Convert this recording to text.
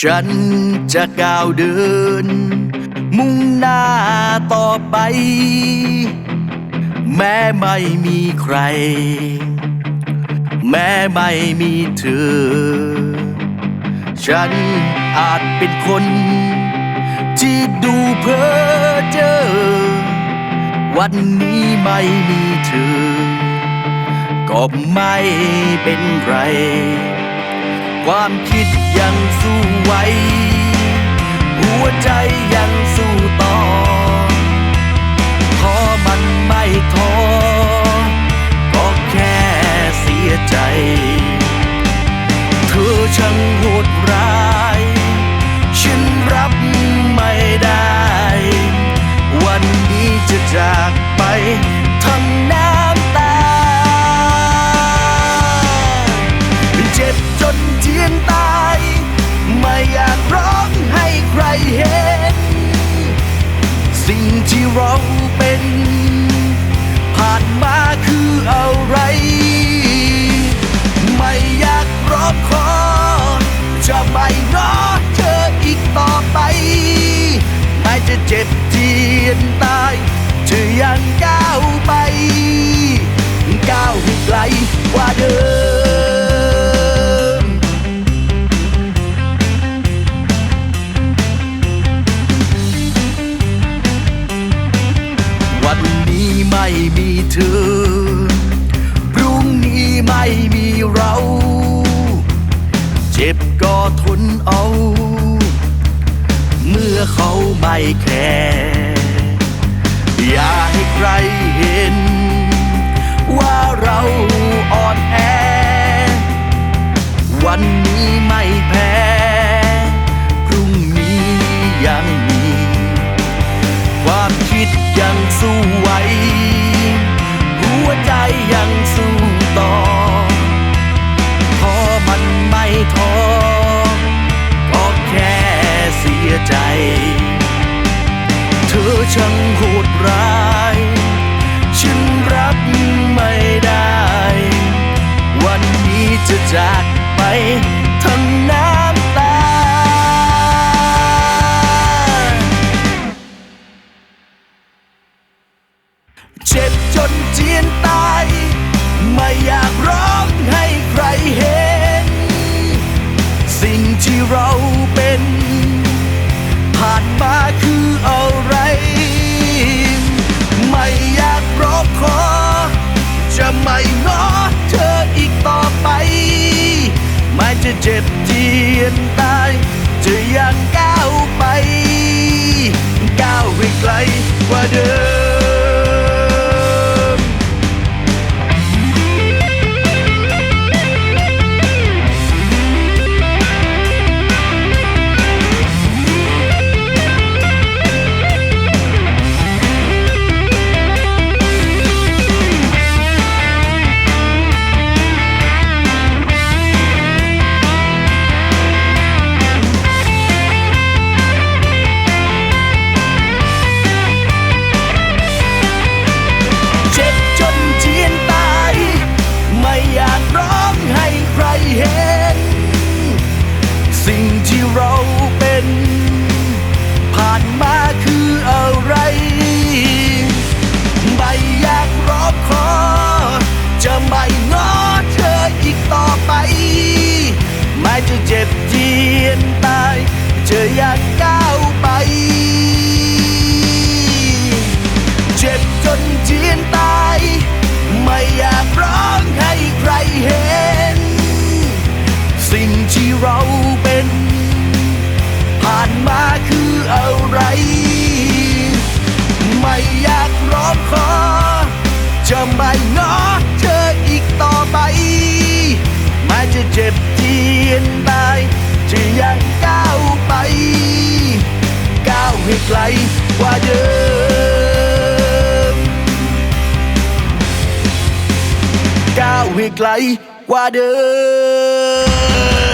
ฉันจะก้าวเดิน มุ่งหน้าต่อไป แม้ไม่มีใคร แม้ไม่มีเธอ ฉันอาจเป็นคน ที่ดูเพ้อเจอ วันนี้ไม่มีเธอ ก็ไม่เป็นไร ความคิดยังสู้ไหวหัวใจยังสู้ต่อขอมันไม่ท้อก็แค่เสียใจ เธอช่างโหดร้าย ยนตาย ไม่อยากร้องให้ใครเห็น สิ่งที่เราเป็น ไม่มีเธอ พรุ่งนี้ไม่มีเรา เจ็บก็ทนเอา เมื่อเขาไม่แคร์อย่าให้ใครเห็น ว่าเราอ่อนแอ วันนี้ไม่แพ้พรุ่งนี้ยังมี ความคิดยังสู้ ยนต เราเป็น ผ่านมาคืออะไรไม่อยากรอบคอ จะไม่ง้อเธออีกต่อไป ไม่จะเจ็บเจียนตายจะอยากก้าวไป เจ็บจนเจียนตาย ไม่อยากร้องให้ใครเห็น สิ่งที่เราเป็น ออะไร ไม่อยากร้อคอจะไม่ง้อเธออีกต่อไปไม่จะเจ็บเจียนตายจะยังก้าวไป ก้าวให้ไกลกว่าเดิม ก้าวให้ไกลกว่าเดิม